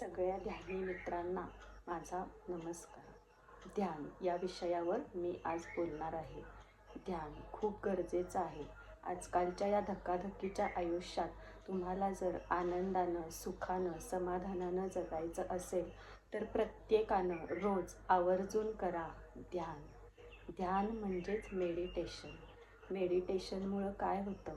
सगळ्या ध्यानी मित्रांना माझा नमस्कार. ध्यान या विषयावर मी आज बोलणार आहे. ध्यान खूप गरजेचं आहे. आजकालच्या या धक्काधक्कीच्या आयुष्यात तुम्हाला जर आनंदानं सुखानं समाधानानं जगायचं असेल तर प्रत्येकानं रोज आवर्जून करा ध्यान. ध्यान म्हणजेच मेडिटेशन मेडिटेशनमुळं काय होतं?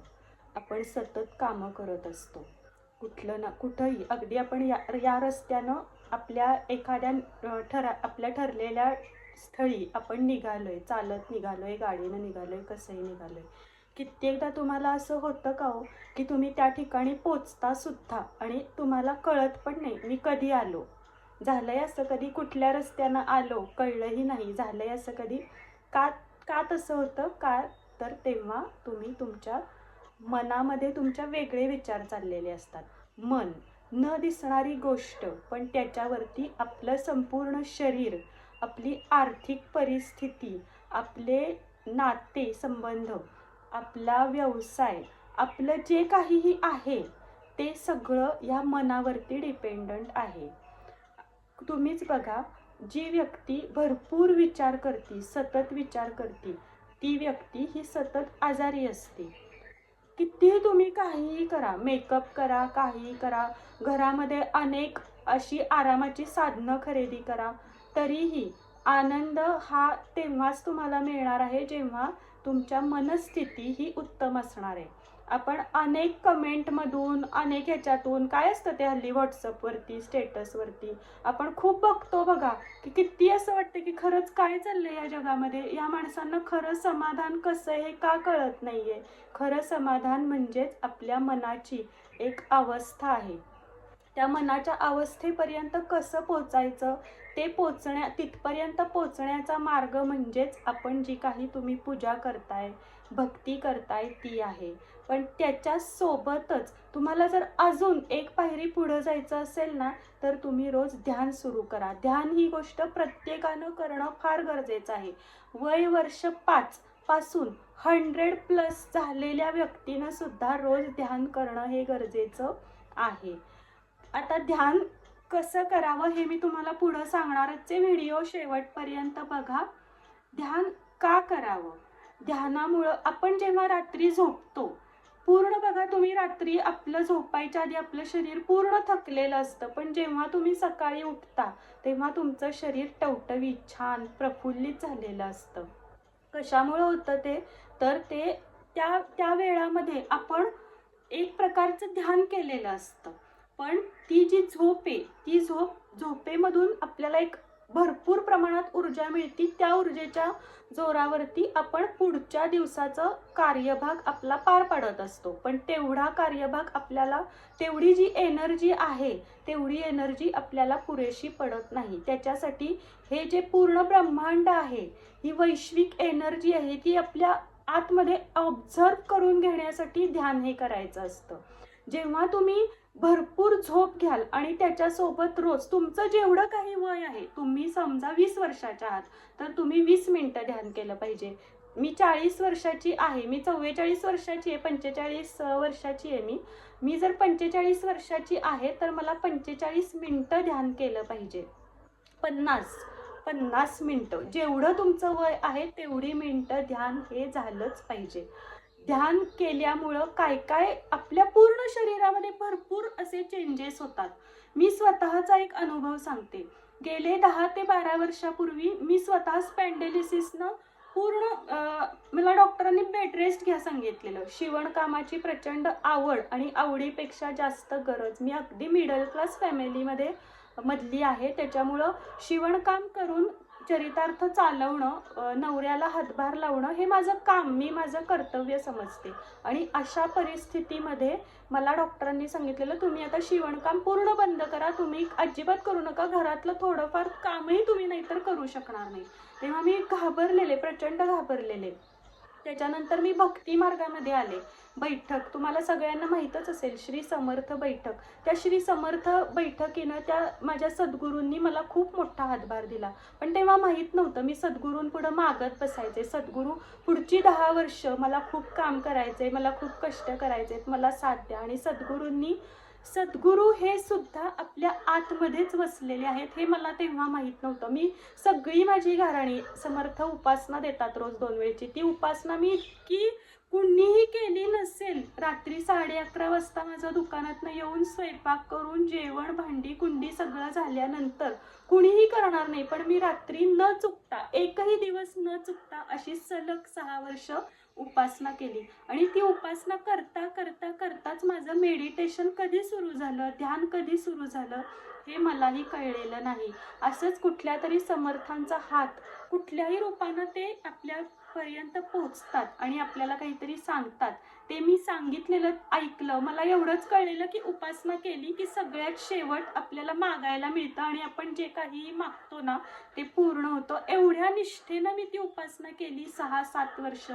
आपण सतत कामं करत असतो. कुठलं ना कुठंही अगदी आपण या या रस्त्यानं आपल्या एखाद्या ठरा आपल्या ठरलेल्या स्थळी आपण निघालो आहे चालत निघालो आहे गाडीनं निघालो आहे कसंही निघालो आहे कित्येकदा तुम्हाला असं होतं का हो की तुम्ही त्या ठिकाणी पोचता सुद्धा आणि तुम्हाला कळत पण नाही मी कधी आलो? झालंय असं कधी? कुठल्या रस्त्यानं आलो? कळलंही नाही. झालंय असं कधी? का का तसं होतं? का? तर तेव्हा तुम्ही तुमच्या मनामध्ये तुमच्या वेगळे विचार चाललेले असतात. मन न दिसणारी गोष्ट पण त्याच्यावरती आपलं संपूर्ण शरीर आपली आर्थिक परिस्थिती आपले नाते संबंध आपला व्यवसाय आपलं जे काहीही आहे ते सगळं ह्या मनावरती डिपेंडंट आहे. तुम्हीच बघा जी व्यक्ती भरपूर विचार करते सतत विचार करते ती व्यक्ती ही सतत आजारी असते. कितीही तुम्ही काहीही करा मेकअप करा काहीही करा घरामध्ये अनेक अशी आरामाची साधनं खरेदी करा. तरीही आनंद हा तेव्हाच तुम्हाला मिळणार आहे जेव्हा तुमच्या मनस्थिती ही उत्तम असणार आहे. आपण अनेक कमेंटमधून अनेक ह्याच्यातून काय असतं ते हल्ली व्हॉट्सअपवरती स्टेटसवरती आपण खूप बघतो बघा की किती असं वाटतं की खरंच काय चाललंय या जगामध्ये? या माणसांना खरं समाधान कसं हे का कळत नाहीये? खरं समाधान म्हणजेच आपल्या मनाची एक अवस्था आहे. त्या मनाच्या अवस्थेपर्यंत कसं पोचायचं? ते पोचण्या तिथपर्यंत पोचण्याचा मार्ग म्हणजेच आपण जी काही तुम्ही पूजा करताय भक्ती करताय ती आहे. पण त्याच्यासोबतच तुम्हाला जर अजून एक पायरी पुढं जायचं असेल ना तर तुम्ही रोज ध्यान सुरू करा. ध्यान ही गोष्ट प्रत्येकानं करणं फार गरजेचं आहे. वय वर्ष पाच पासून हंड्रेड प्लस झालेल्या व्यक्तीनं सुद्धा रोज ध्यान करणं हे गरजेचं आहे. आता ध्यान कसं करावं हे मी तुम्हाला पुढं सांगणारच व्हिडिओ शेवटपर्यंत बघा. ध्यान का करावं? ध्यानामुळं आपण जेव्हा रात्री झोपतो पूर्ण बघा तुम्ही रात्री आपलं झोपायच्या आधी आपलं शरीर पूर्ण थकलेलं असतं पण जेव्हा तुम्ही सकाळी उठता तेव्हा तुमचं शरीर टवटवीत छान प्रफुल्लित झालेलं असतं. कशामुळं होतं ते? तर ते त्या त्या वेळामध्ये आपण एक प्रकारचं ध्यान केलेलं असतं. पण ती जी झोप आहे ती झोप झोपेमधून आपल्याला एक भरपूर प्रमाणात ऊर्जा मिळती. त्या ऊर्जेच्या जोरावरती आपण पुढच्या दिवसाचं कार्यभाग आपला पार पाडत असतो. पण तेवढा कार्यभाग आपल्याला तेवढी जी एनर्जी आहे तेवढी एनर्जी आपल्याला पुरेशी पडत नाही. त्याच्यासाठी हे जे पूर्ण ब्रह्मांड आहे ही वैश्विक एनर्जी आहे ती आपल्या आतमध्ये ऑब्झर्व करून घेण्यासाठी ध्यान हे करायचं असतं. जेव्हा तुम्ही भरपूर झोप घ्याल आणि त्याच्यासोबत रोज तुमचं जेवढं काही वय आहे तुम्ही समजा वीस वर्षाच्या आहात तर तुम्ही वीस मिनटं ध्यान केलं पाहिजे. मी चाळीस वर्षाची आहे मी चव्वेचाळीस वर्षाची आहे पंचेचाळीस वर्षाची आहे मी. मी जर पंचेचाळीस वर्षाची आहे तर मला पंचेचाळीस मिनटं ध्यान केलं पाहिजे. पन्नास पन्नास मिनटं. जेवढं तुमचं वय आहे तेवढी मिनटं ध्यान हे झालंच पाहिजे. ध्यान केल्यामुळं काय काय आपल्या पूर्ण शरीरामध्ये भरपूर असे चेंजेस होतात. मी स्वतःचा एक अनुभव सांगते. गेले दहा ते बारा वर्षापूर्वी मी स्वतः स्पँडेलिसिसनं पूर्ण मला डॉक्टरांनी बेड रेस्ट घ्या सांगितलेलं. शिवणकामाची प्रचंड आवड आणि आवडीपेक्षा जास्त गरज मी अगदी मिडल क्लास फॅमिलीमध्ये मधली आहे. त्याच्यामुळं शिवणकाम करून चरितार्थ चालवणं नवऱ्याला हातभार लावणं हे माझं काम मी माझं कर्तव्य समजते. आणि अशा परिस्थितीमध्ये मला डॉक्टरांनी सांगितलेलं तुम्ही आता शिवणकाम पूर्ण बंद करा. तुम्ही अजिबात करू नका. घरातलं थोडंफार कामही तुम्ही नाहीतर करू शकणार नाही. तेव्हा मी घाबरलेले प्रचंड घाबरलेले. त्याच्यानंतर मी भक्ती मार्गामध्ये आले. बैठक तुम्हाला सगळ्यांना माहीतच असेल श्री समर्थ बैठक. त्या श्री समर्थ बैठकीनं त्या माझ्या सद्गुरूंनी मला खूप मोठा हातभार दिला. पण तेव्हा माहीत नव्हतं मी सद्गुरूंपुढं मागत बसायचे. सद्गुरू पुढची दहा वर्ष मला खूप काम करायचे मला खूप कष्ट करायचे मला साथ द्या. आणि सद्गुरूंनी सद्गुरू हे सुद्धा आपल्या आतमध्येच वसलेले आहेत हे मला तेव्हा माहीत नव्हतं. मी सगळी माझी घराणी समर्थ उपासना देतात रोज दोन वेळची. ती उपासना मी इतकी कुणीही केली नसेल. रात्री साडे अकरा वाजता माझं दुकानातनं येऊन स्वयंपाक करून जेवण भांडी कुंडी सगळं झाल्यानंतर कुणीही करणार नाही. पण मी रात्री न चुकता एकही दिवस न चुकता अशी सलग सहा वर्ष उपासना केली. आणि ती उपासना करता करता करताच माझं मेडिटेशन कधी सुरू झालं ध्यान कधी सुरू झालं हे मलाही कळलेलं नाही. असंच कुठल्या तरी समर्थांचा हात कुठल्याही रूपानं ते आपल्यापर्यंत पोहोचतात आणि आपल्याला काहीतरी सांगतात. ते मी सांगितलेलं ऐकलं. मला एवढंच कळलेलं की उपासना केली की सगळ्यात शेवट आपल्याला मागायला मिळतं आणि आपण जे काही मागतो ना ते पूर्ण होतं. एवढ्या निष्ठेनं मी ती उपासना केली सहा सात वर्ष.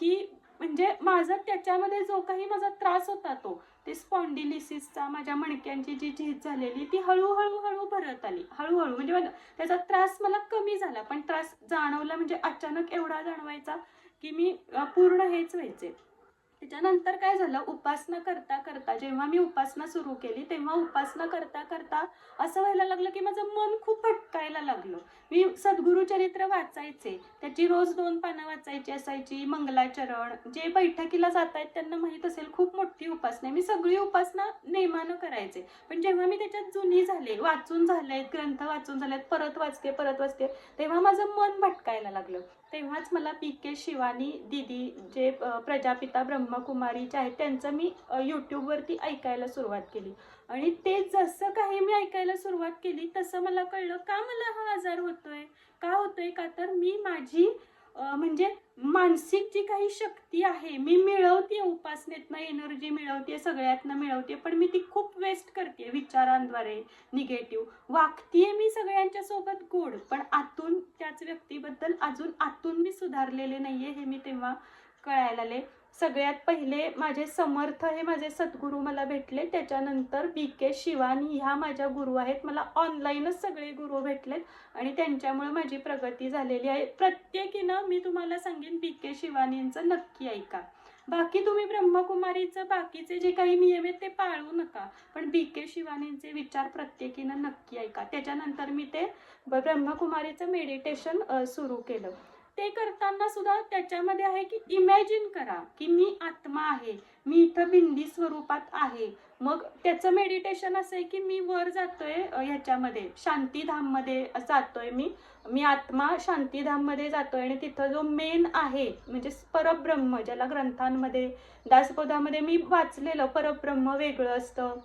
की म्हणजे माझा त्याच्यामध्ये जो काही माझा त्रास होता तो ते स्पॉन्डिलिसिसचा माझ्या मणक्यांची जी झीज झालेली ती हळूहळू हळू भरत आली. हळूहळू. म्हणजे त्याचा त्रास मला कमी झाला. पण त्रास जाणवला म्हणजे अचानक एवढा जाणवायचा की मी पूर्ण हेच व्हायचे. त्याच्यानंतर काय झालं? उपासना करता करता जेव्हा मी उपासना सुरू केली तेव्हा उपासना करता करता असं व्हायला लागलं की माझं मन खूप भटकायला लागलं. मी सद्गुरु चरित्र वाचायचे. त्याची रोज दोन पानं वाचायची असायची. मंगलाचरण जे बैठकीला जात आहेत त्यांना माहीत असेल खूप मोठी उपासना मी सगळी उपासना नेमानं करायचे. पण जेव्हा मी त्याच्यात जुनी झाले वाचून झालेत ग्रंथ वाचून झालेत परत वाचते परत वाचते तेव्हा माझं मन भटकायला लागलं. तेव्हाच मला पी के शिवानी दिदी जे प्रजापिता ब्रह्मकुमारीचे आहेत त्यांचं मी यूट्यूबवरती ऐकायला सुरुवात केली. आणि ते जसं काही मी ऐकायला सुरुवात केली तसं मला कळलं का मला हा आजार होतोय? का होतोय का? तर मी माझी म्हणजे मानसिक जी काही शक्ती आहे मी मिळवते उपासनेतनं एनर्जी मिळवते सगळ्यातनं मिळवते पण मी ती खूप वेस्ट करते विचारांद्वारे निगेटिव्ह वागतीये मी सगळ्यांच्या सोबत गोड पण आतून त्याच व्यक्तीबद्दल अजून आतून मी सुधारलेले नाहीये हे मी तेव्हा कळायला आले. सगळ्यात पहिले माझे समर्थ हे माझे सद्गुरू मला भेटले. त्याच्यानंतर बी के शिवानी ह्या माझ्या गुरु आहेत. मला ऑनलाईनच सगळे गुरु भेटलेत आणि त्यांच्यामुळे माझी प्रगती झालेली आहे. प्रत्येकीनं मी तुम्हाला सांगेन बी के शिवानींचं नक्की ऐका. बाकी तुम्ही ब्रह्मकुमारीचं बाकीचे जे काही नियम आहेत ते पाळू नका. पण बी के शिवानींचे विचार प्रत्येकीनं नक्की ऐका. त्याच्यानंतर मी ते ब्रह्मकुमारीचं मेडिटेशन सुरू केलं. ते करताना सुद्धा त्याच्यामध्ये आहे की इमॅजिन करा की मी आत्मा आहे मी इथं बिंदी स्वरूपात आहे. मग त्याचं मेडिटेशन असं आहे की मी वर जातोय ह्याच्यामध्ये शांतीधाममध्ये जातोय मी. मी आत्मा शांतीधाममध्ये जातोय आणि तिथं जो मेन आहे म्हणजे परब्रह्म ज्याला ग्रंथांमध्ये दासबोधामध्ये मी वाचलेलं परब्रह्म वेगळं असतं.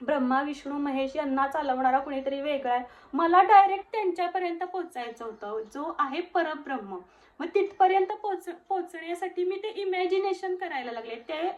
ब्रह्मा विष्णू महेश यांना चालवणारा कुणीतरी वेगळा आहे. मला डायरेक्ट त्यांच्यापर्यंत पोचायचं होतं. जो आहे परब्रह्म. मग तिथपर्यंत पोच पोचण्यासाठी मी ते इमॅजिनेशन करायला लागले. ते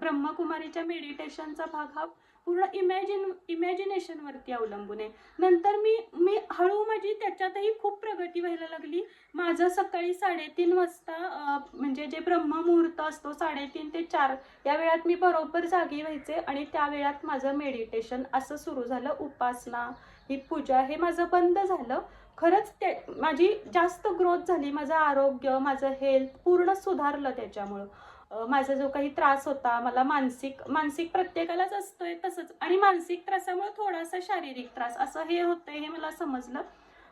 ब्रह्मकुमारीच्या मेडिटेशनचा भाग हा पूर्ण इमॅजिन इमॅजिनेशनवरती अवलंबून आहे. नंतर मी मी हळू माझी त्याच्यातही खूप प्रगती व्हायला लागली. माझं सकाळी साडेतीन वाजता म्हणजे जे ब्रह्ममुहूर्त असतो साडेतीन ते चार या वेळात मी बरोबर जागी व्हायचे आणि त्या वेळात माझं मेडिटेशन असं सुरू झालं. उपासना ही पूजा हे माझं बंद झालं. खरंच ते माझी जास्त ग्रोथ झाली. माझं आरोग्य माझं हेल्थ पूर्ण सुधारलं त्याच्यामुळं. माझा जो काही त्रास होता मला मानसिक मानसिक प्रत्येकालाच असतोय तसंच. आणि मानसिक त्रासामुळे थोडासा शारीरिक त्रास. असं हे होतंय हे मला समजलं.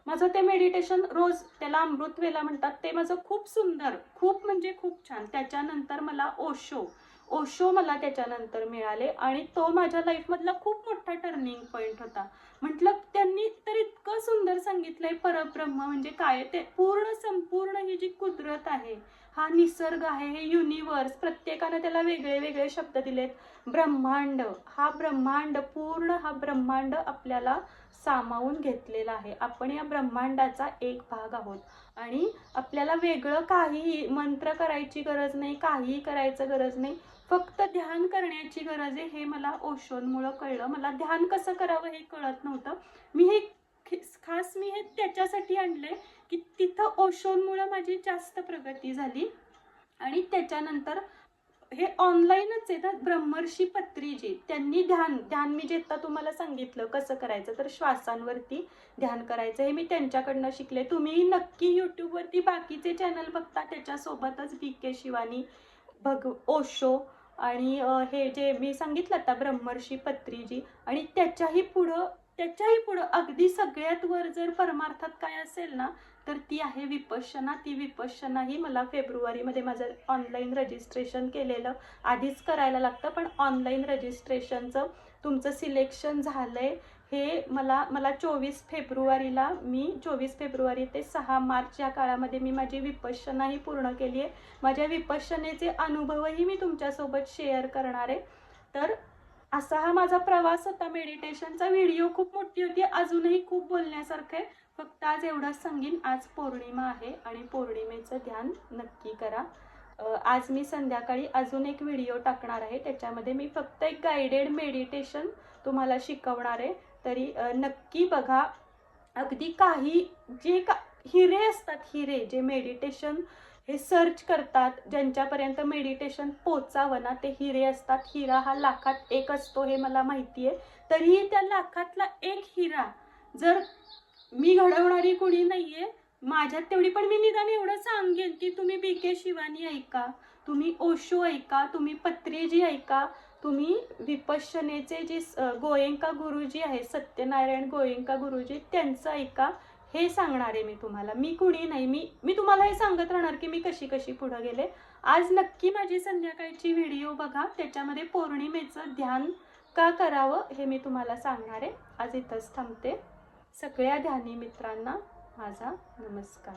माझं ते मेडिटेशन रोज त्याला अमृत वेला म्हणतात. ते माझं खूप सुंदर खूप म्हणजे खूप छान. त्याच्यानंतर मला ओशो ओशो मला त्याच्यानंतर मिळाले आणि तो माझ्या लाईफमधला खूप मोठा टर्निंग पॉईंट होता. म्हटलं त्यांनी तर इतकं सुंदर सांगितलंय परब्रह्म म्हणजे काय? ते पूर्ण संपूर्ण ही जी कुदरत आहे हा निसर्ग आहे हे युनिवर्स प्रत्येकानं त्याला वेगळे वेगळे शब्द दिलेत. ब्रह्मांड हा ब्रह्मांड पूर्ण हा ब्रह्मांड आपल्याला सामावून घेतलेला आहे. आपण या ब्रह्मांडाचा एक भाग आहोत. आणि आपल्याला वेगळं काहीही मंत्र करायची गरज नाही काहीही करायचं गरज नाही. फक्त ध्यान करण्याची गरज आहे हे मला ओशोंमुळं कळलं. मला ध्यान कसं करावं हे कळत नव्हतं. मी हे खास मी हे त्याच्यासाठी आणले की तिथं ओशोंमुळं माझी जास्त प्रगती झाली. आणि त्याच्यानंतर हे ऑनलाईनच आहे ना ब्रह्मर्षी पत्रीजी. त्यांनी ध्यान ध्यान मी जे तुम्हाला सांगितलं कसं करायचं तर श्वासांवरती ध्यान करायचं. हे मी त्यांच्याकडनं शिकले. तुम्ही नक्की यूट्यूबवरती बाकीचे चॅनल बघता त्याच्यासोबतच बी के शिवानी भग ओशो आणि हे जे मी सांगितलं आता ब्रह्मर्षी पत्रीजी आणि त्याच्याही पुढं त्याच्याही पुढं अगदी सगळ्यात वर जर परमार्थात काय असेल ना तर ती आहे विपश्यना. ती विपश्यनाही मला फेब्रुवारीमध्ये माझं ऑनलाईन रजिस्ट्रेशन केलेलं आधीच करायला लागतं. पण ऑनलाईन रजिस्ट्रेशनचं तुमचं सिलेक्शन झालं आहे हे मला मला चोवीस फेब्रुवारीला मी चोवीस फेब्रुवारी ते सहा मार्च या काळामध्ये मी माझी विपश्यनाही पूर्ण केली आहे. माझ्या विपश्यनेचे अनुभवही मी तुमच्यासोबत शेअर करणार आहे. तर असा हा माझा प्रवास होता. मेडिटेशनचा व्हिडिओ खूप मोठी होती. अजूनही खूप बोलण्यासारखं आहे. फक्त आज एवढं सांगीन. आज पौर्णिमा आहे आणि पौर्णिमेचं ध्यान नक्की करा. आज मी संध्याकाळी अजून एक व्हिडिओ टाकणार आहे. त्याच्यामध्ये मी फक्त एक गायडेड मेडिटेशन तुम्हाला शिकवणार आहे. तरी नक्की बघा. अगदी काही जे का हिरे असतात हिरे जे मेडिटेशन हे सर्च करतात ज्यांच्यापर्यंत मेडिटेशन पोचावं ना ते हिरे असतात. हिरा हा लाखात एक असतो हे मला माहिती आहे तरीही त्या लाखातला एक हिरा जर मी घडवणारी कुणी आहे माझ्यात तेवढी पण मी निदान एवढं सांगेन की तुम्ही बी के शिवानी ऐका तुम्ही ओशो ऐका तुम्ही पत्रेजी ऐका तुम्ही विपश्यनेचे जे स- गोयंका गुरुजी आहे सत्यनारायण गोयंका गुरुजी त्यांचं ऐका. हे सांगणार आहे मी तुम्हाला. मी कुणी नाही मी मी तुम्हाला हे सांगत राहणार की मी कशी कशी पुढं गेले. आज नक्की माझी संध्याकाळची व्हिडिओ बघा. त्याच्यामध्ये पौर्णिमेचं ध्यान का करावं हे मी तुम्हाला सांगणार. आहे आज इथंच थांबते. सगळ्या ध्यानी मित्रांना माझा नमस्कार.